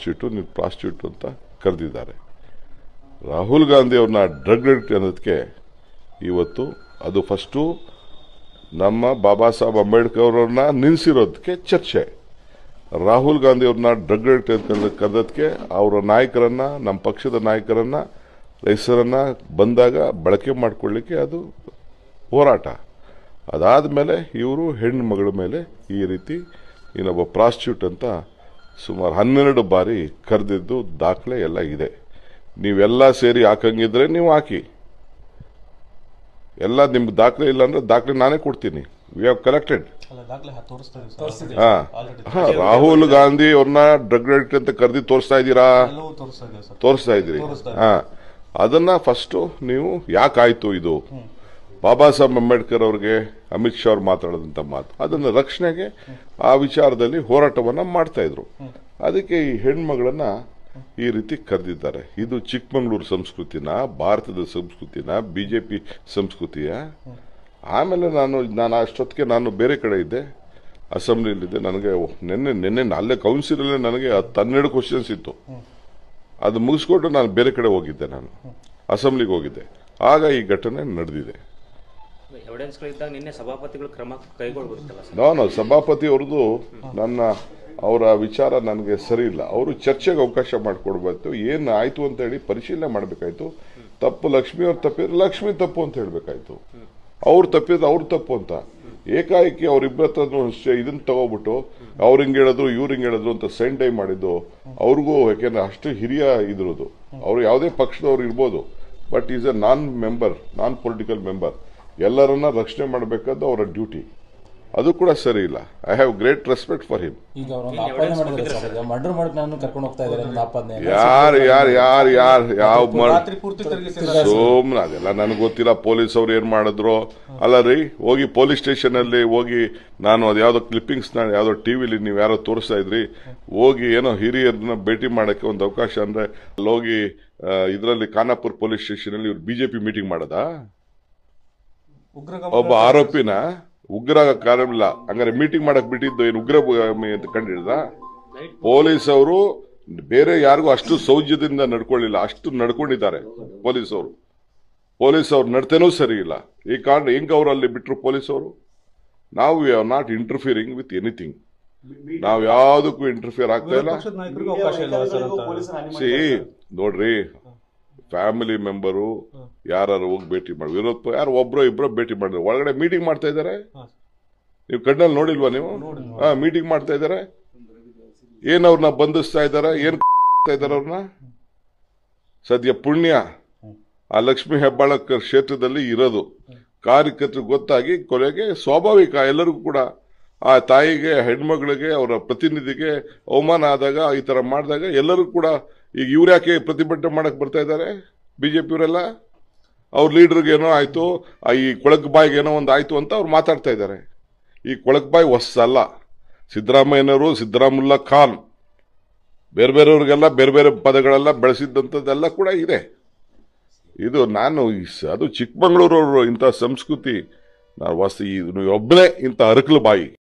ಪ್ರಾಸ್ಟಿಟ್ಯೂಟು ನೀನು ಪ್ರಾಸ್ಟಿಟ್ಯೂಟ್ ಅಂತ ಕರೆದಿದ್ದಾರೆ. ರಾಹುಲ್ ಗಾಂಧಿ ಅವ್ರನ್ನ ಡ್ರಗ್ ಅಡಿಕ್ಟ್ ಅನ್ನೋದಕ್ಕೆ ಇವತ್ತು ಅದು ಫಸ್ಟು ನಮ್ಮ ಬಾಬಾ ಸಾಹೇಬ್ ಅಂಬೇಡ್ಕರ್ ಅವ್ರನ್ನ ನಿಲ್ಲಿಸಿರೋದಕ್ಕೆ ಚರ್ಚೆ. ರಾಹುಲ್ ಗಾಂಧಿ ಅವ್ರನ್ನ ಡ್ರಗ್ ಅಡಿಕ್ಟ್ ಅಂತ ಕರೆದಕ್ಕೆ ಅವರ ನಾಯಕರನ್ನ, ನಮ್ಮ ಪಕ್ಷದ ನಾಯಕರನ್ನ ಹೆಸರನ್ನ ಬಂದಾಗ ಬಳಕೆ ಮಾಡಿಕೊಳ್ಳಿಕ್ಕೆ ಅದು ಹೋರಾಟ. ಅದಾದ ಮೇಲೆ ಇವರು ಹೆಣ್ಣು ಮಗಳ ಮೇಲೆ ಈ ರೀತಿ ಇನ್ನೊಬ್ಬ ಪ್ರಾಸ್ಟ್ಯೂಟ್ ಅಂತ ಸುಮಾರು ಹನ್ನೆರಡು ಬಾರಿ ಕರೆದಿದ್ದು ದಾಖಲೆ ಎಲ್ಲ ಇದೆ. ನೀವೆಲ್ಲ ಸೇರಿ ಹಾಕಂಗಿದ್ರೆ ನೀವು ಹಾಕಿ. ಎಲ್ಲ ನಿಮ್ಗೆ ದಾಖಲೆ ಇಲ್ಲ ಅಂದ್ರೆ ದಾಖಲೆ ನಾನೇ ಕೊಡ್ತೀನಿ. ವಿ ಹ್ಯಾವ್ ಕಲೆಕ್ಟೆಡ್ ಅಲ್ಲ ದಾಖಲೆ ಹಾ- ರಾಹುಲ್ ಗಾಂಧಿ ಅವ್ರನ್ನ ಡ್ರಗ್ ಅಡಿಕ್ಟ್ ಅಂತ ಕರೆದಿ ತೋರಿಸ್ತಾ ಇದ್ದೀರಾ? ತೋರಿಸ್ತಾ ಇದೀವಿ ಸರ್. ತೋರಿಸ್ತಾ ಇದ್ದೀರಿ ಹಾ. ಅದನ್ನ ಫಸ್ಟು ನೀವು ಯಾಕಾಯ್ತು ಇದು? ಬಾಬಾ ಸಾಹೇಬ್ ಅಂಬೇಡ್ಕರ್ ಅವ್ರಿಗೆ ಅಮಿತ್ ಶಾ ಅವ್ರು ಮಾತಾಡಿದಂಥ ಮಾತು. ಅದನ್ನ ರಕ್ಷಣೆಗೆ ಆ ವಿಚಾರದಲ್ಲಿ ಹೋರಾಟವನ್ನ ಮಾಡ್ತಾ ಇದ್ರು. ಅದಕ್ಕೆ ಈ ಹೆಣ್ಮಗಳನ್ನ ಈ ರೀತಿ ಕರೆದಿದ್ದಾರೆ. ಇದು ಚಿಕ್ಕಮಗಳೂರು ಸಂಸ್ಕೃತಿನ, ಭಾರತದ ಸಂಸ್ಕೃತಿನ, ಬಿಜೆಪಿ ಸಂಸ್ಕೃತಿಯ. ಆಮೇಲೆ ನಾನು ನಾನು ಅಷ್ಟೊತ್ತಿಗೆ ನಾನು ಬೇರೆ ಕಡೆ ಇದ್ದೆ. ಅಸೆಂಬ್ಲಿಯಲ್ಲಿದ್ದೆ ನನಗೆ ನಿನ್ನೆ ನಿನ್ನೆ ಅಲ್ಲೇ ಕೌನ್ಸಿಲಲ್ಲೇ ನನಗೆ ಹನ್ನೆರಡು ಕ್ವಶನ್ಸ್ ಇತ್ತು. ಅದು ಮುಗಿಸ್ಕೊಂಡು ನಾನು ಬೇರೆ ಕಡೆ ಹೋಗಿದ್ದೆ ನಾನು. ಅಸೆಂಬ್ಲಿಗೆ ಹೋಗಿದ್ದೆ. ಆಗ ಈ ಘಟನೆ ನಡೆದಿದೆ. ನಾನು ಸಭಾಪತಿ ಅವ್ರದ್ದು ನನ್ನ, ಅವರ ವಿಚಾರ ನನಗೆ ಸರಿ ಇಲ್ಲ. ಅವರು ಚರ್ಚೆಗೆ ಅವಕಾಶ ಮಾಡಿಕೊಡ್ಬೇಕು. ಏನು ಆಯಿತು ಅಂತ ಹೇಳಿ ಪರಿಶೀಲನೆ ಮಾಡಬೇಕಾಯ್ತು. ತಪ್ಪು ಲಕ್ಷ್ಮಿ ಅವ್ರ ತಪ್ಪಿದ್ರೆ ಲಕ್ಷ್ಮಿ ತಪ್ಪು ಅಂತ ಹೇಳಬೇಕಾಯ್ತು. ಅವ್ರು ತಪ್ಪಿದ್ರೆ ಅವ್ರು ತಪ್ಪು ಅಂತ. ಏಕಾಏಕಿ ಅವ್ರಿಬ್ಬರ ಹತ್ರನೂ ಇದನ್ನ ತಗೋಬಿಟ್ಟು ಅವ್ರು ಹಿಂಗೆ ಹೇಳಿದ್ರು, ಇವ್ರು ಹಿಂಗೆ ಹೇಳಿದ್ರು ಅಂತ ಸೆಂಡ್ ಡೈ ಮಾಡಿದ್ದು, ಅವ್ರಿಗೂ ಯಾಕೆಂದ್ರೆ ಅಷ್ಟು ಹಿರಿಯ ಇದ್ರದು ಅವ್ರು ಯಾವುದೇ ಪಕ್ಷದವ್ರು ಇರ್ಬೋದು. But is a non member non political member ಎಲ್ಲರನ್ನ ರಕ್ಷಣೆ ಮಾಡಬೇಕಾದ ಅವರ ಡ್ಯೂಟಿ. ಅದು ಕೂಡ ಸರಿ ಇಲ್ಲ. I have great respect for him ಯಾರು ಯಾರು ಯಾರು ಯಾರು ಯಾವ ಸೋಮ್ನ ಅದೆಲ್ಲ ನನಗೆ ಗೊತ್ತಿಲ್ಲ. ಪೊಲೀಸ್ ಅವ್ರು ಏನ್ ಮಾಡಿದ್ರು? ಅಲ್ಲ ರೀ ಹೋಗಿ ಪೊಲೀಸ್ ಸ್ಟೇಷನ್ ಅಲ್ಲಿ ಹೋಗಿ ನಾನು ಅದು ಯಾವ್ದೋ ಕ್ಲಿಪ್ಪಿಂಗ್ಸ್ ನಾನು ಯಾವ್ದೋ ಟಿವಿಲಿ ನೀವು ಯಾರೋ ತೋರಿಸ್ತಾ ಇದ್ರಿ. ಹೋಗಿ ಏನೋ ಹಿರಿಯರನ್ನ ಭೇಟಿ ಮಾಡಕ್ಕೆ ಒಂದು ಅವಕಾಶ ಅಂದ್ರೆ ಅಲ್ಲಿ ಹೋಗಿ ಇದರಲ್ಲಿ ಖಾನಾಪುರ್ ಪೊಲೀಸ್ ಸ್ಟೇಷನ್ ಅಲ್ಲಿ ಇವ್ರು ಬಿಜೆಪಿ ಮೀಟಿಂಗ್ ಮಾಡದಾ? ಒಬ್ಬ ಆರೋಪಿನ ಉಗ್ರ ಕಾರಣ ಹಂಗಾರೆ ಮೀಟಿಂಗ್ ಮಾಡಕ್ ಬಿಟ್ಟಿದ್ದು ಏನು ಉಗ್ರ ಕಂಡು ಅಂತ ಕಂಡಿಡ್ದ? ಪೊಲೀಸ್ ಅವರು ಬೇರೆ ಯಾರಿಗೂ ಅಷ್ಟು ಸೌಜ್ಯದಿಂದ ನಡ್ಕೊಳ್ಳಿಲ್ಲ. ಅಷ್ಟು ನಡ್ಕೊಂಡಿದ್ದಾರೆ ಪೊಲೀಸ್ ಅವರು ಪೊಲೀಸ್ ಅವ್ರು ನಡತೆನೂ ಸರಿ ಇಲ್ಲ. ಈ ಕಾರಣ ಹೆಂಗ್ ಅವ್ರು ಅಲ್ಲಿ ಬಿಟ್ರು ಪೊಲೀಸ್ ಅವರು ನಾವು we are not interfering with anything ನಾವು ಯಾವುದಕ್ಕೂ ಇಂಟರ್ಫಿಯರ್ ಆಗ್ತಾ ಇಲ್ಲ. ಸಿ ನೋಡ್ರಿ ಫ್ಯಾಮಿಲಿ ಮೆಂಬರು ಯಾರು ಹೋಗಿ ಭೇಟಿ ಮಾಡಿ. ವಿರೋಧ ಯಾರು ಒಬ್ರು ಇಬ್ರು ಭೇಟಿ ಮಾಡಿದ್ರು. ಒಳಗಡೆ ಮೀಟಿಂಗ್ ಮಾಡ್ತಾ ಇದ್ದಾರೆ ನೀವು ಕಣ್ಣಲ್ಲಿ ನೋಡಿಲ್ವಾ ನೀವು? ಹಾ ಮೀಟಿಂಗ್ ಮಾಡ್ತಾ ಇದ್ದಾರೆ ಏನ್ ಅವ್ರನ್ನ ಬಂಧಿಸ್ತಾ ಇದ್ದಾರೆ ಏನ್ ಇದ್ದಾರೆ ಅವ್ರನ್ನ? ಸದ್ಯ ಪುಣ್ಯ. ಆ ಲಕ್ಷ್ಮಿ ಹೆಬ್ಬಾಳಕರ್ ಕ್ಷೇತ್ರದಲ್ಲಿ ಇರೋದು. ಕಾರ್ಯಕರ್ತರು ಗೊತ್ತಾಗಿ ಕೊಲೆಗೆ ಸ್ವಾಭಾವಿಕ ಎಲ್ಲರಿಗೂ ಕೂಡ ಆ ತಾಯಿಗೆ, ಹೆಣ್ಮಗಳಿಗೆ, ಅವರ ಪ್ರತಿನಿಧಿಗೆ ಅವಮಾನ ಆದಾಗ, ಈ ತರ ಮಾಡಿದಾಗ ಎಲ್ಲರೂ ಕೂಡ ಈಗ ಇವ್ರ್ಯಾಕೆ ಪ್ರತಿಭಟನೆ ಮಾಡಕ್ ಬರ್ತಾ ಇದ್ದಾರೆ? ಬಿಜೆಪಿಯವರೆಲ್ಲ ಅವ್ರ ಲೀಡರ್ಗೆ ಏನೋ ಆಯ್ತು ಈ ಕೊಳಕ್ ಬಾಯಿಗೆ ಏನೋ ಒಂದು ಆಯ್ತು ಅಂತ ಅವ್ರು ಮಾತಾಡ್ತಾ ಇದ್ದಾರೆ. ಈ ಕೊಳಕ್ ಬಾಯಿ ಹೊಸಲ್ಲ ಸಿದ್ದರಾಮಯ್ಯನವರು, ಸಿದ್ದರಾಮುಲ್ಲಾ ಖಾನ್, ಬೇರೆ ಬೇರೆಯವ್ರಿಗೆಲ್ಲ ಬೇರೆ ಬೇರೆ ಪದಗಳೆಲ್ಲ ಬೆಳೆಸಿದ್ದಂಥದ್ದೆಲ್ಲ ಕೂಡ ಇದೆ. ಇದು ನಾನು ಅದು ಚಿಕ್ಕಮಗಳೂರವರು ಇಂಥ ಸಂಸ್ಕೃತಿ ನಾವು ವಾಸ್ತು ಈ ಒಬ್ಬನೇ ಇಂಥ ಅರಕಲು ಬಾಯಿ.